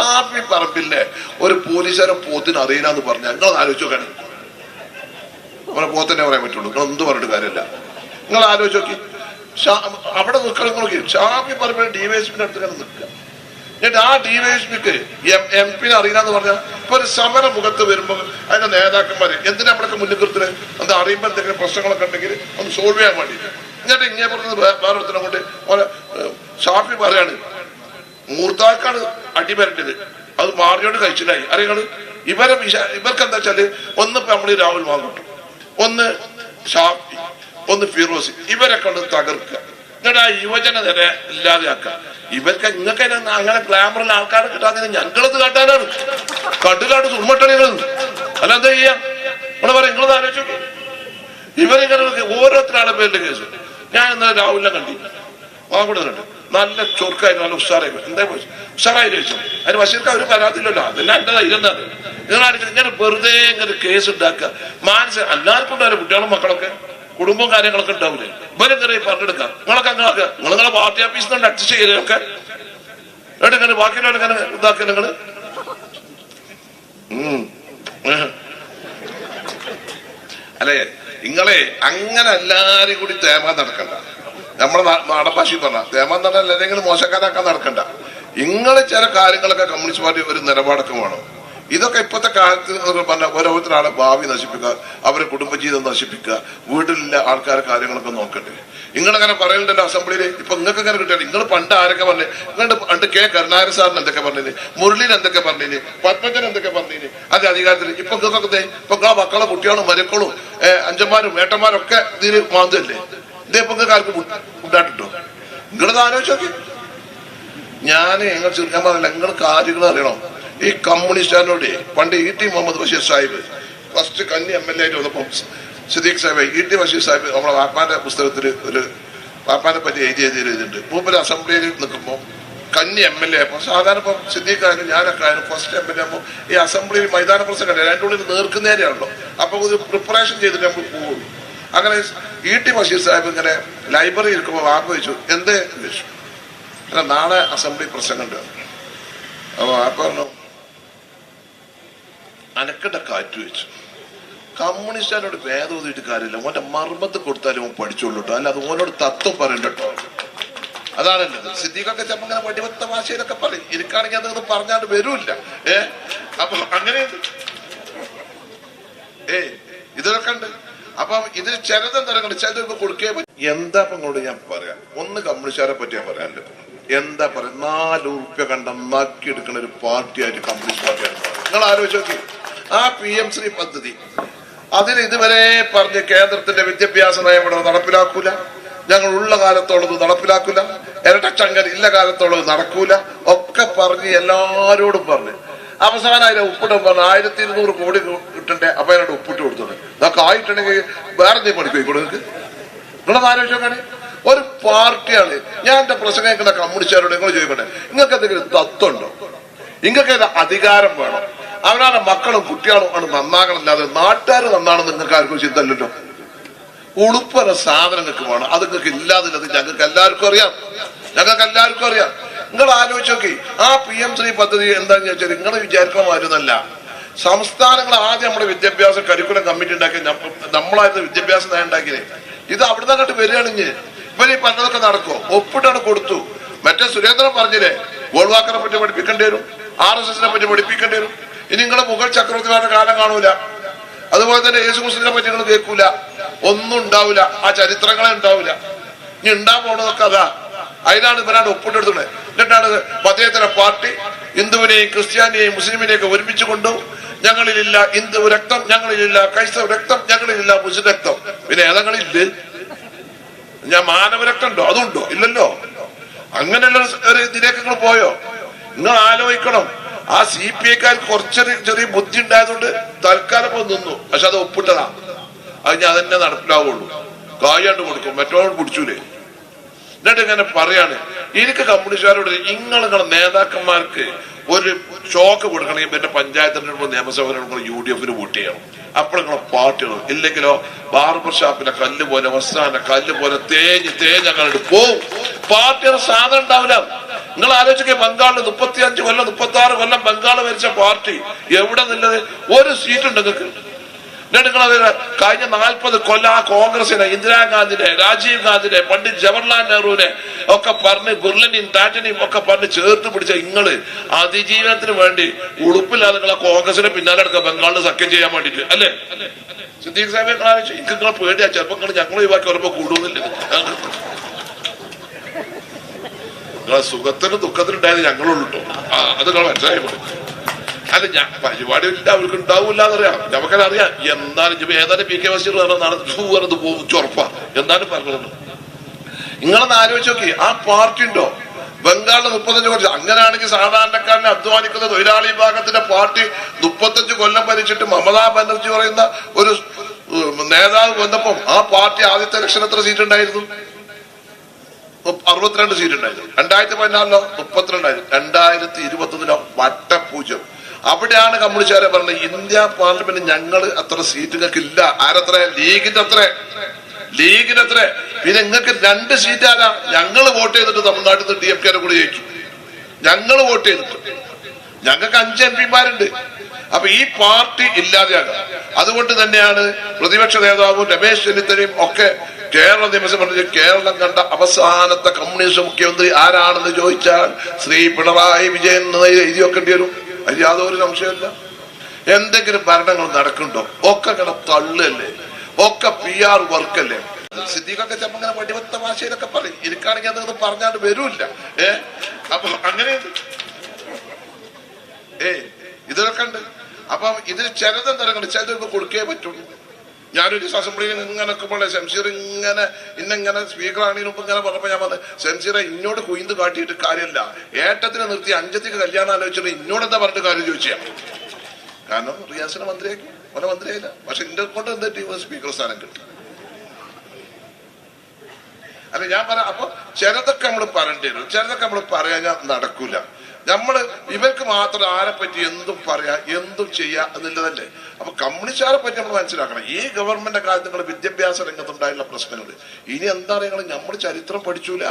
ഷാഫി പറമ്പില്ലേ? ഒരു പോലീസുകാരൻ പോത്തിന് അറിയില്ലാന്ന് പറഞ്ഞാൽ നിങ്ങൾ ആലോചിച്ച് നോക്കണം നമ്മളെ പോത്തന്നെ പറയാൻ പറ്റുള്ളൂ. നിങ്ങൾ എന്ത് പറഞ്ഞിട്ട് കാര്യമില്ല. നിങ്ങൾ ആലോചിച്ച് നോക്കി. അവിടെ നിൽക്കണം നോക്കി. ഷാഫി പറമ്പിൽ ഡിവൈഎസ്പിന്റെ അടുത്ത് ഇങ്ങനെ നിൽക്കുക. എന്നിട്ട് ആ ഡിവൈഎസ്പിക്ക് എം എം പിന്നെ അറിയില്ലാന്ന് പറഞ്ഞാൽ ഇപ്പൊ ഒരു സമര മുഖത്ത് വരുമ്പോൾ അതിന്റെ നേതാക്കന്മാര് എന്തിനാ നമ്മളൊക്കെ മുന്നിൽ നിർത്തുന്നത് എന്താ അറിയുമ്പോൾ എന്തെങ്കിലും പ്രശ്നങ്ങളൊക്കെ ഉണ്ടെങ്കിൽ ഒന്ന് സോൾവ് ചെയ്യാൻ വേണ്ടി. എന്നിട്ട് ഇങ്ങനെ പറഞ്ഞത് വേ- വേറെ ഒരുത്തനെ കൊണ്ട് ഷാഫി പറയാണ് മൂർത്താക്കാണ് അടി വരേണ്ടത് അത് മാറിയോണ്ട് കഴിച്ചിട്ടായി അറിയങ്ങൾ ഇവരെ ഇവർക്ക് എന്താ വെച്ചാൽ ഒന്ന് ഇപ്പൊ നമ്മൾ രാഹുൽ മാങ്ങോട്ടും ഒന്ന് ഷാഫി ഒന്ന് ഫിറോസ് ഇവരെ കൊണ്ട് തകർക്കുക എന്നിട്ട് ആ യുവജന നേരെ ഇല്ലാതെയാക്കുക ഇവർക്ക് ഇങ്ങക്ക് അങ്ങനെ ഗ്ലാമറിൽ ആൾക്കാരെ കിട്ടാതെ ഞങ്ങളത് കാട്ടാനാണ്. കണ്ടുകാട്ട് സുമ്മട്ടണികൾ അല്ല എന്താ ചെയ്യാ? നമ്മളെ പറയാം നിങ്ങളത് ആലോചിച്ചു ഇവരിങ്ങനെ ഓരോരുത്തരാളെ പേരിന്റെ കേസ്. ഞാൻ ഇന്നലെ രാഹുലിനെ കണ്ടി. വാങ്ങൂടെ കണ്ടു നല്ല ചൊർക്കായിരുന്നു നല്ല ഉഷാറായി എന്താ ഉഷാറായി ചോദിച്ചു. അതിന് ബഷീർക്ക് ഒരു പരാതിയില്ലല്ലോ അതെല്ലാം എന്റെ ധൈര്യം എന്താണ് നിങ്ങളാണെങ്കിൽ ഇങ്ങനെ വെറുതെ ഇങ്ങനെ കേസ് ഉണ്ടാക്കുക. മാനസിക എല്ലാവർക്കും ഉണ്ടാവില്ല കുട്ടികളും മക്കളൊക്കെ കുടുംബവും കാര്യങ്ങളൊക്കെ ഉണ്ടാവില്ലേ? ഇവരെങ്ങനെ പറഞ്ഞെടുക്കാം നിങ്ങളൊക്കെ അങ്ങനെ നിങ്ങൾ നിങ്ങളെ പാർട്ടി ഓഫീസിൽ നിന്ന് അഡ്ജസ്റ്റ് ചെയ്തൊക്കെ എന്നിട്ട് ഇങ്ങനെ ബാക്കിയുള്ളവരെ ഇങ്ങനെ ഇതാക്കുക നിങ്ങൾ അല്ലേ? നിങ്ങളെ അങ്ങനെ എല്ലാരും കൂടി തേമാ നടക്കണ്ട. നമ്മളെ നാടഭാഷ നാടൻ പറഞ്ഞ തേമാൻ നട അല്ലെങ്കിൽ മോശക്കാരാക്കാൻ നടക്കണ്ട. ഇങ്ങനെ ചില കാര്യങ്ങളൊക്കെ കമ്മ്യൂണിസ്റ്റ് പാർട്ടി ഒരു നിലപാടൊക്കെ വേണം. ഇതൊക്കെ ഇപ്പോഴത്തെ കാലത്ത് പറഞ്ഞ ഓരോരുത്തരാളെ ഭാവി നശിപ്പിക്കുക അവരെ കുടുംബജീവിതം നശിപ്പിക്കുക വീട്ടിലുള്ള ആൾക്കാരെ കാര്യങ്ങളൊക്കെ നോക്കട്ടെ. നിങ്ങളങ്ങനെ പറയലുണ്ടല്ലോ അസംബ്ലിയിൽ ഇപ്പൊ നിങ്ങൾക്ക് ഇങ്ങനെ കിട്ടിയാൽ നിങ്ങൾ പണ്ട് ആരൊക്കെ പറഞ്ഞേ? നിങ്ങളുടെ പണ്ട് കെ കരുണാകരൻ സാറിന് എന്തൊക്കെ പറഞ്ഞില്ലേ മുരളീൻ എന്തൊക്കെ പറഞ്ഞില്ലേ പത്മജൻ എന്തൊക്കെ പറഞ്ഞില്ലേ അത് അധികാരത്തിൽ ഇപ്പൊ നിങ്ങൾക്കൊക്കെ ഇപ്പൊ നിങ്ങളെ മക്കളെ കുട്ടികളും മരുക്കളും അഞ്ചന്മാരും ഏട്ടന്മാരും ഒക്കെ ഇതിൽ മാന്തല്ലേ ഇതേ ഇപ്പൊ നിങ്ങൾക്ക് ആർക്കും ഉണ്ടായിട്ടോ നിങ്ങളത് ആലോചിച്ച് നോക്കി. ഞാൻ ഞങ്ങൾ ചുരുക്കാൻ പറഞ്ഞില്ല നിങ്ങൾ കാര്യങ്ങൾ അറിയണം. ഈ കമ്മ്യൂണിസ്റ്റുകാരനോട് പണ്ട് E T Muhammad Basheer Sahib first കന്നി എം എൽ എ ആയിട്ട് വന്നപ്പോൾ സിദ്ദീഖ് സാഹിബ് ഇ ടി ബഷീർ സാഹിബ് നമ്മളെ വാപ്പാന്റെ പുസ്തകത്തിൽ ഒരു വാപ്പാനെ പറ്റി എഴുതി എഴുതി എഴുതിയിട്ടുണ്ട്. മൂപ്പര് അസംബ്ലിയിൽ നിൽക്കുമ്പോൾ കന്നി എം എൽ എ അപ്പോൾ സാധാരണ ഇപ്പം സിദ്ദീഖ് ആയാലും ഞാനൊക്കെ ആയാലും ഫസ്റ്റ് എം എൽ എ ഈ അസംബ്ലിയിൽ മൈതാന പ്രസംഗം അതിന്റെ ഉള്ളിൽ നേർക്കുന്നേരെയാണല്ലോ. അപ്പോൾ ഒരു പ്രിപ്പറേഷൻ ചെയ്തിട്ട് നമ്മൾ പോവുള്ളൂ. അങ്ങനെ ഇ ടി ബഷീർ സാഹിബ് ഇങ്ങനെ ലൈബ്രറി ഇരിക്കുമ്പോൾ വാപ്പ വെച്ചു. എന്തേ ചോദിച്ചു. അല്ല നാളെ അസംബ്ലി പ്രസംഗമുണ്ട്. അപ്പൊ ആ പറഞ്ഞു അനക്കണ്ട കാറ്റ് വെച്ചു. കമ്മ്യൂണിസ്റ്റാനോട് ഭേദം ഓതിയിട്ട് കാര്യമില്ല. ഓന്റെ മർമ്മത്ത് കൊടുത്താലും ഓൻ പഠിച്ചോളൂ കേട്ടോ അത് ഓനോട് തത്വം പറയണ്ട കേട്ടോ അതാണല്ലോ സിദ്ദീഖൊക്കെ ചിലപ്പോ ഇങ്ങനെ വടിവത്ത ഭാഷയിലൊക്കെ പറയും. എനിക്കാണെങ്കിൽ അതൊന്നും പറഞ്ഞാണ്ട് വരൂല്ല. ഏ? അപ്പൊ അങ്ങനെ ഏ ഇതിലൊക്കെ ഉണ്ട്. അപ്പൊ ഇതിൽ ചിലതെന്താ ചിലതൊക്കെ കൊടുക്കേ എന്താ ഇപ്പൊ ഇങ്ങോട്ട് ഞാൻ പറയാം? ഒന്ന് കമ്മ്യൂണിസ്റ്റുകാരെ പറ്റി ഞാൻ പറയാനില്ല എന്താ പറയാ? നാല് ഉറുപ്പ്യ കണ്ട നാക്കി എടുക്കുന്ന ഒരു പാർട്ടിയായിട്ട് കമ്മ്യൂണിസ്റ്റ് പാർട്ടിയാണ് നിങ്ങൾ ആലോചിച്ച് നോക്കി. ആ പി എം ശ്രീ പദ്ധതി. അതിന് ഇതുവരെ പറഞ്ഞ് കേന്ദ്രത്തിന്റെ വിദ്യാഭ്യാസ നയം ഇവിടെ നടപ്പിലാക്കൂല. ഞങ്ങൾ ഉള്ള കാലത്തോളം നടപ്പിലാക്കൂല ഇരട്ടച്ചങ്കർ ഇല്ല കാലത്തോളം നടക്കൂല. ഒക്കെ പറഞ്ഞ് എല്ലാരോടും പറഞ്ഞ്. അവസാനം അതിനെ ഉപ്പിടും പറഞ്ഞു ആയിരത്തി ഇരുന്നൂറ് കോടി കിട്ടണ്ടേ? അപ്പൊ അതിനോട് ഉപ്പിട്ട് കൊടുത്തത്. ഇതൊക്കെ ആയിട്ടുണ്ടെങ്കിൽ വേറെ എന്തെങ്കിലും പഠിക്കും നിങ്ങൾക്ക് നിങ്ങളത് ആലോചിച്ചോക്കാണ്? ഒരു പാർട്ടിയാണ്. ഞാൻ എന്റെ പ്രസംഗം കേൾക്കുന്ന കമ്മ്യൂണിസ്റ്റുകാരോട് നിങ്ങൾ ചോദിക്കട്ടെ. നിങ്ങൾക്ക് എന്തെങ്കിലും തത്വമുണ്ടോ? നിങ്ങൾക്ക് അധികാരം വേണം? അവനാണ് മക്കളും കുട്ടികളും ആണ് നന്നാകണമല്ലാതെ നാട്ടുകാർ നന്നാണെന്ന് നിങ്ങൾക്ക് ആർക്കും ചിന്തല്ലോ ഉളുപ്പര സാധനങ്ങൾക്ക് വേണം. അത് നിങ്ങൾക്ക് ഇല്ലാതില്ലത് ഞങ്ങൾക്ക് എല്ലാവർക്കും അറിയാം. ഞങ്ങൾക്ക് എല്ലാവർക്കും അറിയാം. നിങ്ങൾ ആലോചിച്ച് നോക്കി ആ പി എം ശ്രീ പദ്ധതി എന്താണെന്ന് ചോദിച്ചാൽ നിങ്ങൾ വിചാരിക്കണ മാതിരിന്നല്ല സംസ്ഥാനങ്ങൾ ആദ്യം നമ്മുടെ വിദ്യാഭ്യാസ കരിക്കുലം കമ്മിറ്റി ഉണ്ടാക്കി നമ്മളായിട്ട് വിദ്യാഭ്യാസ നയം ഉണ്ടാക്കിയത്. ഇത് അവിടുന്ന് അങ്ങോട്ട് വരികയാണെങ്കിൽ ഇവർ ഈ പറഞ്ഞതൊക്കെ നടക്കും ഒപ്പിട്ടാണ് കൊടുത്തു. മറ്റേ സുരേന്ദ്രൻ പറഞ്ഞില്ലേ ഗോൾവാക്കറെ പറ്റി പഠിപ്പിക്കേണ്ടി വരും ആർ എസ് എസിനെ പറ്റി പഠിപ്പിക്കേണ്ടി വരും. ഇനി നിങ്ങളെ മുഗൾ ചക്രവർത്തിമാരുടെ കാലം കാണൂല. അതുപോലെ തന്നെ യേശു മുസ്ലിനെ പറ്റി നിങ്ങൾ കേൾക്കൂല. ഒന്നും ഉണ്ടാവില്ല ആ ചരിത്രങ്ങളെ ഉണ്ടാവില്ല ഇനി ഉണ്ടാ പോണതൊക്കെ അതാ. അതിനാണ് ഇവരാണ് ഒപ്പിട്ടെടുത്തത്. എന്നിട്ടാണ് അദ്ദേഹത്തിന്റെ പാർട്ടി ഹിന്ദുവിനെയും ക്രിസ്ത്യാനിയെയും മുസ്ലിമിനെയും ഒക്കെ ഒരുമിച്ച് കൊണ്ടു ഞങ്ങളിലില്ല ഹിന്ദു രക്തം ഞങ്ങളിലില്ല ക്രൈസ്തവ രക്തം ഞങ്ങളിലില്ല മുസ്ലിം രക്തം. പിന്നെ ഏതങ്ങളില്ലേ ഞാൻ മാനവരക്തം ഉണ്ടോ അതുണ്ടോ? ഇല്ലല്ലോ. അങ്ങനെയുള്ള ഒരു ഇതിലേക്ക് നിങ്ങൾ പോയോ? നിങ്ങൾ ആലോചിക്കണം. ആ സി പി ഐക്കാർ കുറച്ചൊരു ചെറിയ ബുദ്ധി ഉണ്ടായതുകൊണ്ട് തൽക്കാലം ഇപ്പൊ നിന്നു. പക്ഷെ അത് ഒപ്പിട്ടതാ. അത് ഞാൻ അതന്നെ നടപ്പിലാവുള്ളൂ. കായാണ്ട് കൊടുക്കും. മറ്റോട് പിടിച്ചൂലേ. എന്നിട്ട് ഇങ്ങനെ പറയാണ്. എനിക്ക് കമ്മ്യൂണിസ്റ്റുകാരോട് നിങ്ങൾ നിങ്ങളുടെ നേതാക്കന്മാർക്ക് ഒരു ഷോക്ക് കൊടുക്കണമെങ്കിൽ പിന്നെ പഞ്ചായത്ത് തെരഞ്ഞെടുപ്പ് നിയമസഭ യു ഡി എഫിന് വോട്ട് ചെയ്യണം. അപ്പോൾ നിങ്ങളെ പാർട്ടികൾ ഇല്ലെങ്കിലോ ബാർബർ ഷാപ്പിലെ കല്ല് പോലെ വസ്ത്രാന കല്ല് പോലെ തേഞ്ഞ് തേഞ്ഞ് അങ്ങോട്ട് പോവും. പാർട്ടിയുടെ സാധനം ഉണ്ടാവില്ല. നിങ്ങൾ ആലോചിക്കുക ബംഗാളിൽ മുപ്പത്തി അഞ്ച് കൊല്ലം മുപ്പത്തി ആറ് കൊല്ലം ബംഗാൾ ഭരിച്ച പാർട്ടി എവിടെ നിന്നത്? ഒരു സീറ്റ് ഉണ്ട് നിങ്ങൾക്ക് നിങ്ങളത് കഴിഞ്ഞ നാൽപ്പത് കൊല്ല കോൺഗ്രസിനെ ഇന്ദിരാഗാന്ധിനെ രാജീവ് ഗാന്ധിനെ പണ്ഡിറ്റ് ജവഹർലാൽ നെഹ്റുവിനെ ഒക്കെ പറഞ്ഞ് ബിർലനെയും ടാറ്റനെയും ഒക്കെ പറഞ്ഞ് ചേർത്ത് പിടിച്ച ഇങ്ങൾ അതിജീവനത്തിന് വേണ്ടി ഉടുപ്പില്ലാതെ നിങ്ങളെ കോൺഗ്രസിനെ പിന്നാലെ എടുക്കുക ബംഗാളിൽ സഖ്യം ചെയ്യാൻ വേണ്ടിട്ട് അല്ലേ? സിദ്ദീഖ് സാഹിബ് ആലോചിച്ചു എനിക്ക് നിങ്ങളെ പേടിയാ. ചിലപ്പോ നിങ്ങൾ ഞങ്ങൾ ഒഴിവാക്കി വരുമ്പോ കൂടുന്നില്ല നിങ്ങളെ സുഖത്തിനും ദുഃഖത്തിനും ഉണ്ടായത് ഞങ്ങളുള്ളൂ ആ അത് നിങ്ങൾ മനസ്സിലായി. അല്ല ഞാൻ പരിപാടി ഇല്ല അവർക്ക് ഉണ്ടാവില്ല എന്നറിയാം നമുക്കതറിയാം. എന്നാലും ഇപ്പൊ ഏതായാലും പി കെ ബഷീർ പറഞ്ഞത് പോകും ചൊറപ്പ. എന്നാലും പറഞ്ഞത് നിങ്ങളൊന്ന് ആലോചിച്ച് നോക്കി. ആ പാർട്ടി ഉണ്ടോ? ബംഗാളിലെ മുപ്പത്തഞ്ച് കൊല്ലം അങ്ങനെയാണെങ്കിൽ സാധാരണക്കാരനെ അധ്വാനിക്കുന്ന തൊഴിലാളി വിഭാഗത്തിന്റെ പാർട്ടി മുപ്പത്തഞ്ച് കൊല്ലം ഭരിച്ചിട്ട് മമതാ ബാനർജി പറയുന്ന ഒരു നേതാവ് വന്നപ്പം ആ പാർട്ടി ആദ്യത്തെ ഇലക്ഷൻ എത്ര സീറ്റ് ഉണ്ടായിരുന്നു? അറുപത്തിരണ്ട് സീറ്റ് ഉണ്ടായിരുന്നു. രണ്ടായിരത്തി പതിനാലിലോ മുപ്പത്തിരണ്ടായിരുന്നു രണ്ടായിരത്തി ഇരുപത്തൊന്നിലോ വട്ടപൂജ്യം. അവിടെയാണ് കമ്മ്യൂണിസ്റ്റുകാരെ പറഞ്ഞത് ഇന്ത്യ പാർലമെന്റ് ഞങ്ങൾ അത്ര സീറ്റുകൾക്ക് ഇല്ല ആരത്ര? ലീഗിന്റെ അത്ര ലീഗിന്റെ അത്ര പിന്നെ നിങ്ങൾക്ക് രണ്ട് സീറ്റ് ആരാ ഞങ്ങൾ വോട്ട് ചെയ്തിട്ട് തമിഴ്നാട്ടിൽ നിന്ന് ഡി എം കെയുടെ കൂടെ ജയിക്കും ഞങ്ങൾ വോട്ട് ചെയ്തിട്ട്. ഞങ്ങൾക്ക് അഞ്ച് എം പിമാരുണ്ട്. അപ്പൊ ഈ പാർട്ടി ഇല്ലാതെയാണ്. അതുകൊണ്ട് തന്നെയാണ് പ്രതിപക്ഷ നേതാവും രമേശ് ചെന്നിത്തലയും ഒക്കെ കേരള നിയമസഭ കേരളം കണ്ട അവസാനത്തെ കമ്മ്യൂണിസ്റ്റ് മുഖ്യമന്ത്രി ആരാണെന്ന് ചോദിച്ചാൽ ശ്രീ പിണറായി വിജയൻ എന്ന് എഴുതി വെക്കേണ്ടി വരും. അതിൽ യാതൊരു സംശയമില്ല എന്തെങ്കിലും ഭരണങ്ങൾ നടക്കുന്നുണ്ടോ? ഒക്കെ കിട തള്ളല്ലേ? ഒക്കെ പി ആർ വർക്കല്ലേ സിദ്ദീഖൊക്കെ ചിലപ്പോ ഇങ്ങനെ വടിവത്ത ഭാഷയിലൊക്കെ പറയും. എനിക്കാണെങ്കിൽ അതൊന്നും പറഞ്ഞാണ്ട് വരൂല്ല. ഏ? അപ്പൊ അങ്ങനെ ഏ ഇതൊക്കെ ഉണ്ട്. അപ്പം ഇതിൽ ചിലതെന്താ ചിലത് കൊടുക്കേ പറ്റുള്ളൂ. ഞാനൊരു അസംബ്ലിയിൽ ഇങ്ങനെ നിൽക്കുമ്പോൾ ശംസീർ ഇങ്ങനെ ഇന്നിങ്ങനെ സ്പീക്കർ മുമ്പ് ഇങ്ങനെ പറഞ്ഞപ്പോ ഞാൻ പറഞ്ഞു ശംസീറെ ഇന്നോട് കുയിന്ത് കാട്ടിയിട്ട് കാര്യമില്ല. ഏട്ടത്തിനെ നിർത്തി അഞ്ചത്തേക്ക് കല്യാണം ആലോചിച്ചിട്ട് ഇന്നോട് എന്താ പറഞ്ഞിട്ട് കാര്യം ചോദിച്ചാ? കാരണം റിയാസിന് മന്ത്രിയാക്കി. ഓനെ മന്ത്രിയായില്ല. പക്ഷെ ഇന്റെ കൊണ്ട് എന്താ സ്പീക്കർ സ്ഥാനം കിട്ടി അല്ല ഞാൻ പറ അപ്പൊ ചിലതൊക്കെ നമ്മൾ പറയേണ്ടി വരും. ചിലതൊക്കെ നമ്മൾ പറയാൻ നടക്കൂല. നമ്മൾ ഇവർക്ക് മാത്രം ആരെ പറ്റി എന്തും പറയാ എന്തും ചെയ്യാ എന്നുള്ളതല്ലേ. അപ്പൊ കമ്മ്യൂണിസ്റ്റുകാരെ പറ്റി നമ്മൾ മനസ്സിലാക്കണം. ഈ ഗവൺമെന്റ് കാലത്ത് നിങ്ങൾ വിദ്യാഭ്യാസ രംഗത്തുണ്ടായുള്ള പ്രശ്നങ്ങൾ ഇനി എന്താ നിങ്ങൾ നമ്മൾ ചരിത്രം പഠിച്ചൂല.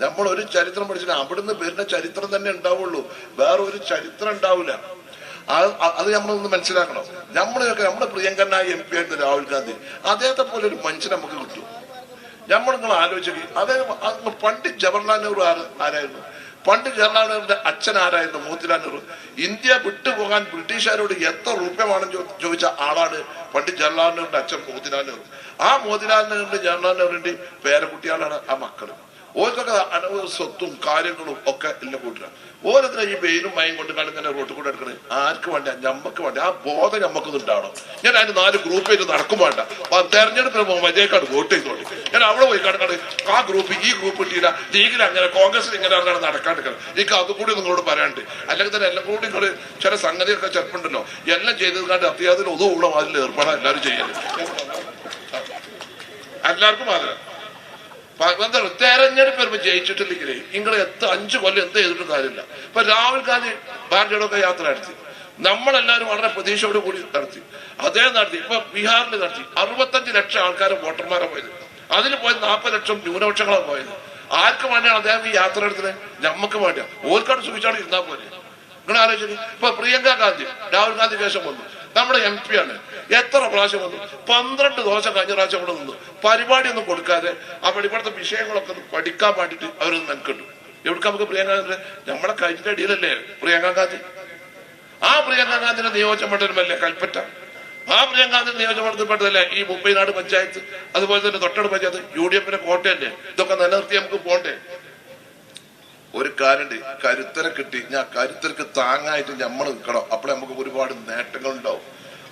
നമ്മൾ ഒരു ചരിത്രം പഠിച്ചില്ല അവിടുന്ന് വരുന്ന ചരിത്രം തന്നെ ഉണ്ടാവുള്ളൂ. വേറെ ഒരു ചരിത്രം ഉണ്ടാവില്ല അത് നമ്മളൊന്ന് മനസ്സിലാക്കണം. നമ്മളൊക്കെ നമ്മുടെ പ്രിയങ്കരനായ എം പി ആയിരുന്നു രാഹുൽ ഗാന്ധി അദ്ദേഹത്തെ പോലെ ഒരു മനുഷ്യൻ നമുക്ക് കിട്ടും. നമ്മൾ നിങ്ങൾ ആലോചിക്കും അദ്ദേഹം പണ്ട് ജവഹർലാൽ നെഹ്റു ആര് ആരായിരുന്നു? പണ്ഡിറ്റ് ജവഹർലാൽ അച്ഛൻ ആരായിരുന്നു? മോത്തിലാൽ നെഹ്റു. ഇന്ത്യ വിട്ടുപോകാൻ ബ്രിട്ടീഷുകാരോട് എത്ര രൂപമാണെന്ന് ചോദിച്ച ആളാണ് പണ്ട് ജവഹർലാൽ നെഹ്റുവിന്റെ അച്ഛൻ മോത്തിലാൽ നെഹ്റു. ആ മോത്തിലാൽ നെഹ്റുവിന്റെ ജവഹർലാൽ നെഹ്റുവിന്റെ പേരക്കുട്ടികളാണ് ആ മക്കൾ. ഓർക്കൊക്കെ അനവ് സ്വത്തും കാര്യങ്ങളും ഒക്കെ എല്ലാം കൂട്ടില്ല ഓരോരുത്തരും ഈ വെയിലും മയം കൊണ്ട് കണ്ടിങ്ങനെ റോട്ടിൽ കൂടെ എടുക്കണേ ആർക്ക് വേണ്ട? ഞമ്മക്ക് വേണ്ട? ആ ബോധം ഞമ്മക്ക് ഉണ്ടാവണം ഞാൻ അതിന് നാല് ഗ്രൂപ്പ് ചെയ്ത് നടക്കും വേണ്ട. അപ്പൊ തെരഞ്ഞെടുപ്പിന് മജേക്കാട് വോട്ട് ചെയ്തോളി. ഞാൻ അവിടെ പോയി കിടക്കണത് ആ ഗ്രൂപ്പ് ഈ ഗ്രൂപ്പ് കിട്ടിയില്ല ലീഗിൽ അങ്ങനെ കോൺഗ്രസിൽ ഇങ്ങനെ അങ്ങനെ നടക്കാണ്ടിരിക്കണം എനിക്ക് അതുകൂടി നിങ്ങളോട് പറയാണ്ട് അല്ലെങ്കിൽ തന്നെ എല്ലാം കൂടി നിങ്ങൾ ചില സംഗതിയൊക്കെ ചെറുപ്പുണ്ടല്ലോ. എല്ലാം ചെയ്തത് കണ്ട് അത്യാവശ്യം ഒതുകൂടെ അതിൽ ഏർപ്പെടാൻ എല്ലാവരും ചെയ്യൽ. എല്ലാവർക്കും മാത്രം എന്താണ് തെരഞ്ഞെടുപ്പ് വരുമ്പോ ജയിച്ചിട്ടില്ലെങ്കിലേ നിങ്ങൾ എത്ര അഞ്ചു കൊല്ലം എന്ത് ചെയ്തിട്ടും കാര്യമില്ല. ഇപ്പൊ രാഹുൽ ഗാന്ധി ഭാരതീയടൊക്കെ യാത്ര നടത്തി. നമ്മളെല്ലാവരും വളരെ പ്രതീക്ഷയോട് കൂടി നടത്തി. അദ്ദേഹം നടത്തി. ഇപ്പൊ ബീഹാറിൽ നടത്തി. അറുപത്തഞ്ച് ലക്ഷം ആൾക്കാർ വോട്ടർമാരെ പോയത്. അതിൽ പോയത് നാൽപ്പത് ലക്ഷം ന്യൂനപക്ഷങ്ങളാണ് പോയത്. ആർക്ക് വേണ്ടിയാണ് അദ്ദേഹം ഈ യാത്ര എടുത്തത് നമുക്ക് വേണ്ടിയാണ് ഓർക്കാട് സൂചിച്ചാണ് ഇരുന്നാൽ പോലെ നിങ്ങൾ ആലോചിച്ചു ഇപ്പൊ പ്രിയങ്ക ഗാന്ധി രാഹുൽ ഗാന്ധി കേശം വന്നു. നമ്മുടെ എം പി ആണ്. എത്ര പ്രാവശ്യം വന്നു? പന്ത്രണ്ട് ദിവസം കഴിഞ്ഞ പ്രാവശ്യം അവിടെ നിന്നു. പരിപാടി ഒന്നും കൊടുക്കാതെ അവിടെ ഇവിടുത്തെ വിഷയങ്ങളൊക്കെ ഒന്ന് പഠിക്കാൻ വേണ്ടിട്ട് അവരൊന്ന് മെനക്കെട്ടു എവിടെ നമുക്ക് പ്രിയങ്ക നമ്മളെ കഴിഞ്ഞ അടിയിലല്ലേ? പ്രിയങ്ക ഗാന്ധി. ആ പ്രിയങ്ക നിയോജക മണ്ഡലമല്ലേ കൽപ്പറ്റ. ആ പ്രിയങ്ക ഗാന്ധിന്റെ നിയോജക മണ്ഡലപ്പെട്ടതല്ലേ ഈ മുംബൈ നാട് പഞ്ചായത്ത് അതുപോലെ തന്നെ തൊട്ടടുത്ത പഞ്ചായത്ത് യു ഡി എഫിന്റെ കോട്ടയല്ലേ? ഇതൊക്കെ നിലനിർത്തി നമുക്ക് പോണ്ടേ? ഒരു കാലുണ്ട് കരുത്തരെ കിട്ടി ഞാൻ കരുത്തർക്ക് താങ്ങായിട്ട് നമ്മൾ നിൽക്കണം അപ്പോൾ നമുക്ക് ഒരുപാട് നേട്ടങ്ങൾ ഉണ്ടാവും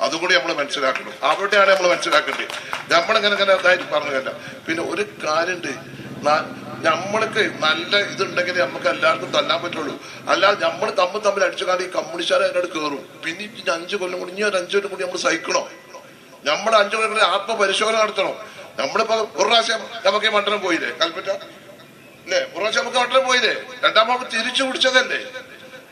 അതുകൂടി നമ്മൾ മനസ്സിലാക്കണം. അവിടെയാണ് നമ്മൾ മനസ്സിലാക്കേണ്ടത്. നമ്മളിങ്ങനെ ഇങ്ങനെ അതായിട്ട് പറഞ്ഞതല്ല പിന്നെ ഒരു കാര്യണ്ട് നമ്മൾക്ക് നല്ല ഇതുണ്ടെങ്കിൽ നമുക്ക് എല്ലാവർക്കും തല്ലാൻ പറ്റുള്ളൂ. അല്ലാതെ നമ്മൾ തമ്മിൽ തമ്മിൽ അടിച്ചുകാണ്ട് ഈ കമ്മ്യൂണിസ്റ്റുകാരെ അതിനോട് കയറും പിന്നെ ഇനി അഞ്ചു കൊല്ലം കൂടി ഇനി ഒരു അഞ്ചു കൊല്ലം കൂടി നമ്മൾ സഹിക്കണോ? നമ്മൾ അഞ്ചു കൊല്ലം ആത്മപരിശോധന നടത്തണം. നമ്മളിപ്പോ ഒരു പ്രാവശ്യം നമുക്ക് മണ്ഡലം പോയില്ലേ? കൽപ്പറ്റ? അല്ലേ പ്രാവശ്യം നമുക്ക് അവിടെ പോയില്ലേ? രണ്ടാമത് തിരിച്ചു പിടിച്ചതല്ലേ?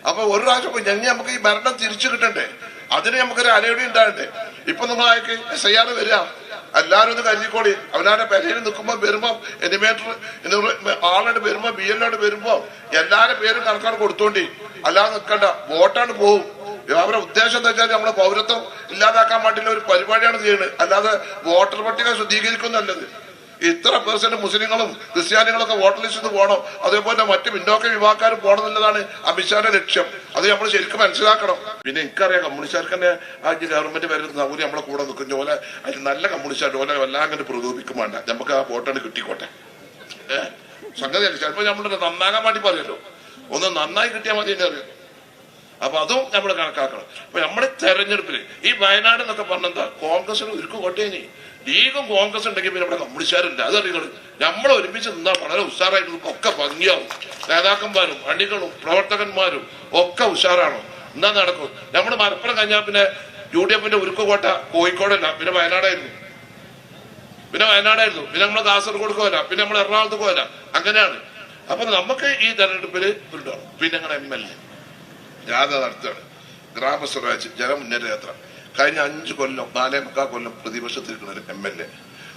അപ്പൊ ഒരു പ്രാവശ്യം ഞങ്ങൾ നമുക്ക് ഈ മരണം തിരിച്ചു കിട്ടണ്ടേ? അതിന് നമുക്കൊരു അലയുടെ ഉണ്ടാകണ്ടേ? ഇപ്പൊ നിങ്ങൾ എസ് ഐ ആർ വരിക. എല്ലാരും ഒന്ന് കരുതിക്കോളി. അവനാടെ പെരയിൽ നിൽക്കുമ്പോ വരുമ്പോ എനിമേറ്റർ ആളോട് വരുമ്പോ ബി എല്ലോട് വരുമ്പോ എല്ലാരുടെ പേരും കണക്കാണ് കൊടുത്തോണ്ടി. അല്ലാതെ നിൽക്കണ്ട വോട്ടാണ് പോവും. അവരുടെ ഉദ്ദേശം എന്താ വെച്ചാൽ നമ്മളെ പൗരത്വം ഇല്ലാതാക്കാൻ വേണ്ടിയുള്ള ഒരു പരിപാടിയാണ് ചെയ്യുന്നത്. അല്ലാതെ വോട്ടർ പട്ടിക ശുദ്ധീകരിക്കുന്നല്ലത് ഇത്ര പേഴ്സന്റ് മുസ്ലിങ്ങളും ക്രിസ്ത്യാനികളൊക്കെ വോട്ടർ ലിസ്റ്റിൽ പോകണം. അതേപോലെ മറ്റ് പിന്നോക്ക വിഭാഗക്കാരും പോകണം എന്നുള്ളതാണ് അമിത്ഷാന്റെ ലക്ഷ്യം. അത് നമ്മൾ ശരിക്കും മനസ്സിലാക്കണം. പിന്നെ എനിക്കറിയാം കമ്മ്യൂണിസ്റ്റുകാർക്ക് തന്നെ ആ ഗവൺമെന്റ് വരുന്ന സൗകര്യം നമ്മളെ കൂടെ നിൽക്കും. ജോലെ അതിൽ നല്ല കമ്മ്യൂണിസ്റ്റുകാർ ഓലെ വല്ലാങ്ങനെ പ്രകോപിക്കും വേണ്ട. നമുക്ക് ആ വോട്ടാണ് കിട്ടിക്കോട്ടെ. സംഗതിയല്ല. ചിലപ്പോൾ നമ്മൾ നന്നാകാൻ വേണ്ടി പറയുമല്ലോ ഒന്ന് നന്നായി കിട്ടിയാൽ മതി എന്നെ അറിയാം. അപ്പൊ അതും നമ്മൾ കണക്കാക്കണം. അപ്പൊ നമ്മുടെ തെരഞ്ഞെടുപ്പിൽ ഈ വയനാട് എന്നൊക്കെ പറഞ്ഞെന്താ? കോൺഗ്രസിന് ഒരുക്കും കൊട്ടേനി. ലീഗും കോൺഗ്രസ് ഉണ്ടെങ്കിൽ പിന്നെ ഇവിടെ കമ്മ്യൂണിസ്റ്റുകാരില്ല. അതറിയുന്നത് നമ്മൾ ഒരുമിച്ച് നിന്നാൽ വളരെ ഉഷാറായിട്ട് ഒക്കെ ഭംഗിയാവും. നേതാക്കന്മാരും അണികളും പ്രവർത്തകന്മാരും ഒക്കെ ഉഷാറാണ്. എന്നാ നടക്കും? നമ്മൾ മലപ്പുറം കഴിഞ്ഞാൽ പിന്നെ യു ഡി എഫിന്റെ ഉരുക്കുകോട്ട കോഴിക്കോടല്ല. പിന്നെ വയനാടായിരുന്നു. പിന്നെ വയനാടായിരുന്നു. പിന്നെ നമ്മൾ കാസർഗോഡ് പോല പിന്നെ നമ്മൾ എറണാകുളത്ത് പോല അങ്ങനെയാണ്. അപ്പൊ നമുക്ക് ഈ തെരഞ്ഞെടുപ്പിൽ പിന്നെ ഞങ്ങളുടെ എം എൽ എ. ജാഥ നടത്തുകയാണ് ഗ്രാമസ്വരാജ് ജനമുന്നേറ്റ യാത്ര. കഴിഞ്ഞ അഞ്ച് കൊല്ലം നാലേ മുക്കാൽ കൊല്ലം പ്രതിപക്ഷത്തിരിക്കുന്ന ഒരു എം എൽ എ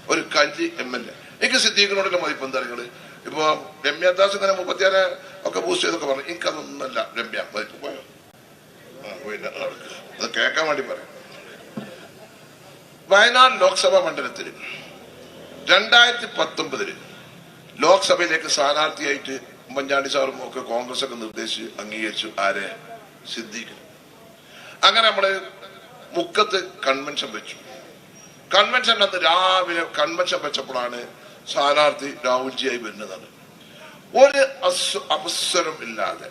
ഒരു കഞ്ചി എം എൽ എ എനിക്ക് സിദ്ദീഖിനോടുള്ള മതിപ്പ് എന്താ നിങ്ങൾ ഇപ്പൊ രമ്യദാസ് ഇങ്ങനെ മുപ്പത്തിയാറ് ഒക്കെ ബൂസ്റ്റ് ചെയ്തൊക്കെ പറഞ്ഞു. എനിക്കതൊന്നല്ല രമ്യ മതിപ്പ് പോയോ. അത് കേൾക്കാൻ വേണ്ടി പറയാം. വയനാട് ലോക്സഭാ മണ്ഡലത്തിൽ രണ്ടായിരത്തി പത്തൊമ്പതിൽ ലോക്സഭയിലേക്ക് സ്ഥാനാർത്ഥിയായിട്ട് ഉമ്മൻചാണ്ടി സാറും ഒക്കെ കോൺഗ്രസ് ഒക്കെ നിർദ്ദേശിച്ച് അംഗീകരിച്ചു. ആരെ? സിദ്ദീഖ് അങ്ങനെ നമ്മൾ മുക്കത്ത് കൺവെൻഷൻ വെച്ചു. കൺവെൻഷൻ അന്ന് രാവിലെ കൺവെൻഷൻ വെച്ചപ്പോഴാണ് സ്ഥാനാർത്ഥി രാഹുൽജിയായി വരുന്നതാണ് ഒരു അവസരം ഇല്ലാതെ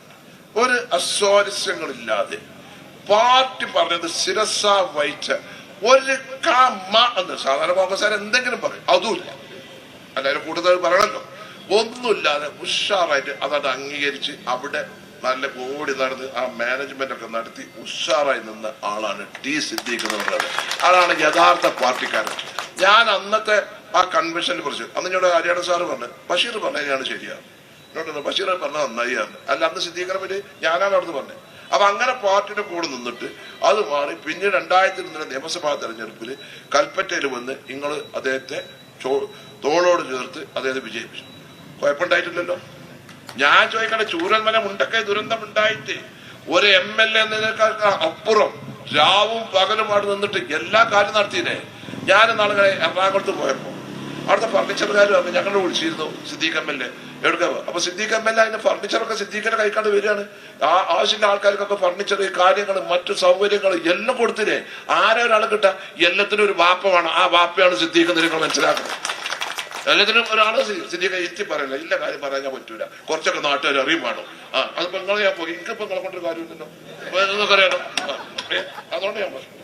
ഒരു അസ്വാരസ്യങ്ങളില്ലാതെ പാർട്ടി പറഞ്ഞത് ശിരസ വഹിച്ച ഒരു കമ്മ എന്ന് സാധാരണ കോൺഗ്രസ്സുകാർ എന്തെങ്കിലും പറയും. അതുമില്ല. അല്ലാതെ കൂടുതൽ പറയണല്ലോ. ഒന്നുമില്ലാതെ ഉഷാറായിട്ട് അതത് അംഗീകരിച്ച് അവിടെ നല്ല ഓടി നടന്ന് ആ മാനേജ്മെന്റ് ഒക്കെ നടത്തി ഉഷാറായി നിന്ന ആളാണ് ടി സിദ്ദീഖ് എന്ന് പറയുന്നത്. ആളാണ് യഥാർത്ഥ പാർട്ടിക്കാരൻ. ഞാൻ അന്നത്തെ ആ കൺവെൻഷനെ കുറിച്ച് അന്ന് ഞാൻ ഹരിയാണ സാറ് പറഞ്ഞു ബഷീർ പറഞ്ഞതിനാണ് ശരിയാണ്. ബഷീർ പറഞ്ഞത് നന്നായിയാണ് അല്ല അന്ന് സിദ്ദീഖിനെ പറ്റി ഞാനാണ് അവിടുന്ന് പറഞ്ഞത്. അപ്പൊ അങ്ങനെ പാർട്ടിയുടെ കൂടെ നിന്നിട്ട് അത് മാറി പിന്നെ രണ്ടായിരത്തി ഇരുന്നിലെ നിയമസഭാ തെരഞ്ഞെടുപ്പിൽ കൽപ്പറ്റയിൽ വന്ന് നിങ്ങൾ അദ്ദേഹത്തെ തോളോട് ചേർത്ത് അദ്ദേഹത്തെ വിജയിപ്പിച്ചു. കുഴപ്പമുണ്ടായിട്ടില്ലല്ലോ. ഞാൻ ചോദിക്കട്ടെ ചൂരൽമല മുണ്ടക്കൈ ദുരന്തം ഉണ്ടായിട്ട് ഒരു എം എൽ എ എന്നതിനേക്കാൾ അപ്പുറം രാവും പകലും അവിടെ നിന്നിട്ട് എല്ലാ കാര്യം നടത്തിയില്ലേ? ഞാൻ നാളുകളെ എറണാകുളത്ത് പോയപ്പോ അവിടുത്തെ ഫർണിച്ചറുകാർ അപ്പൊ ഞങ്ങളെ വിളിച്ചിരുന്നു സിദ്ദീഖ് എം എൽ എ എവിടുക്ക അപ്പൊ സിദ്ദീഖ് എം എൽ എ അതിന്റെ ഫർണിച്ചറൊക്കെ സിദ്ദീഖിന്റെ കൈക്കാണ്ട് വരികയാണ്. ആ ആവശ്യമുള്ള ആൾക്കാർക്കൊക്കെ ഫർണിച്ചർ കാര്യങ്ങൾ മറ്റു സൗകര്യങ്ങൾ എല്ലാം കൊടുത്തില്ലേ? ആരെ ഒരാൾ കിട്ടാ? എല്ലാത്തിനും ഒരു വാപ്പ വേണം. ആ വാപ്പയാണ് സിദ്ദീഖ് എന്ന് നിങ്ങൾ മനസ്സിലാക്കണം. എല്ലാത്തിനും ഒരാൾ സിനിമ എത്തി പറയില്ല ഇല്ല കാര്യം പറയാൻ പറ്റൂല. കുറച്ചൊക്കെ നാട്ടുകാർ അറിയും വേണം. ആ അതിപ്പോ നിങ്ങളെ ഞാൻ പോയി. എനിക്കിപ്പോ നിങ്ങളെ കൊണ്ടൊരു കാര്യമില്ലല്ലോ. അതുകൊണ്ട് ഞാൻ പറഞ്ഞു